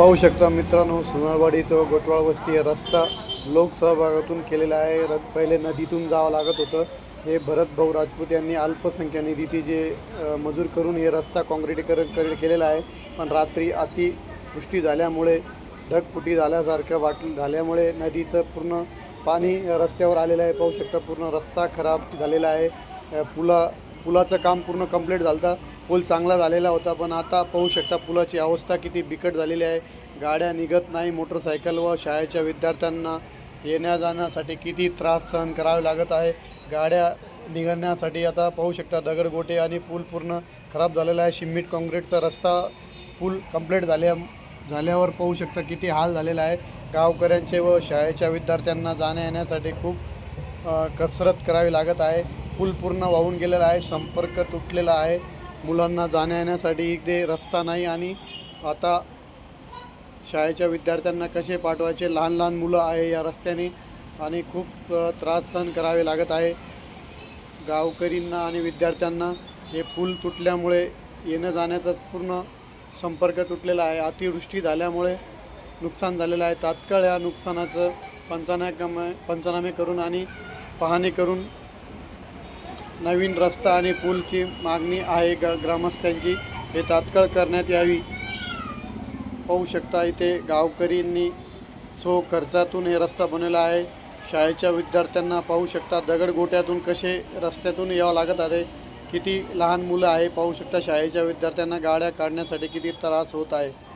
पाहू शकता मित्रांनो सुनाळवाडी तो गोटवाळ वस्ती रस्ता लोकसहभागातून केलेला आहे. र पहिले नदीतून जावं लागत होतं. हे भरत भाऊ राजपूत यांनी अल्पसंख्या निधीचे जे मजूर करून हे रस्ता काँक्रिटीकरण कर केलेला आहे. पण रात्री अतिवृष्टी झाल्यामुळे ढगफुटी झाल्यासारखं वाट झाल्यामुळे नदीचं पूर्ण पाणी रस्त्यावर आलेलं आहे. पाहू शकता पूर्ण रस्ता खराब झालेला आहे. पुला पुलाचं काम पूर्ण कंप्लीट झालं होतं पूल चांगला झालेला होता पण आता पाहू शकता पुलाची अवस्था किती बिकट झालेली आहे. गाड्या निघत नाही मोटरसायकल व शाळेच्या विद्यार्थ्यांना येण्या जाण्यासाठी किती त्रास सहन करावे लागत आहे. गाड्या निघण्यासाठी आता पाहू शकता दगडगोटे आणि पूल पूर्ण खराब झालेला आहे. शिमिट काँक्रीटचा रस्ता पूल कंप्लीट झाल्या झाल्यावर पाहू शकता किती हाल झालेला आहे. गावकऱ्यांचे व शाळेच्या विद्यार्थ्यांना जाण्या येण्यासाठी खूप कसरत करावी लागत आहे. पूल पूर्ण वाहून गेलेला आहे संपर्क तुटलेला आहे. मुलांना जाण्या येण्यासाठी इथे रस्ता नाही आणि आता शाळेच्या विद्यार्थ्यांना कसे पाठवायचे? लहान लहान मुलं आहे या रस्त्याने आणि खूप त्रास सहन करावे लागत आहे. गावकरींना आणि विद्यार्थ्यांना हे पूल तुटल्यामुळे येणं जाण्याचाच पूर्ण संपर्क तुटलेला आहे. अतिवृष्टी झाल्यामुळे नुकसान झालेलं आहे. तात्काळ या नुकसानाचं पंचनामे पंचनामे करून आणि पाहणी करून नवीन रस्ता आणि पूलची मागणी आहे. ग ग्रामस्थांची हे तात्काळ करण्यात यावी. पाहू शकता इथे गावकरींनी सो खर्चातून हे रस्ता बनवला आहे. शाळेच्या विद्यार्थ्यांना पाहू शकता दगडगोट्यातून कसे रस्त्यातून यावं लागत आहे. किती लहान मुलं आहे. पाहू शकता शाळेच्या विद्यार्थ्यांना गाड्या काढण्यासाठी किती त्रास होत आहे.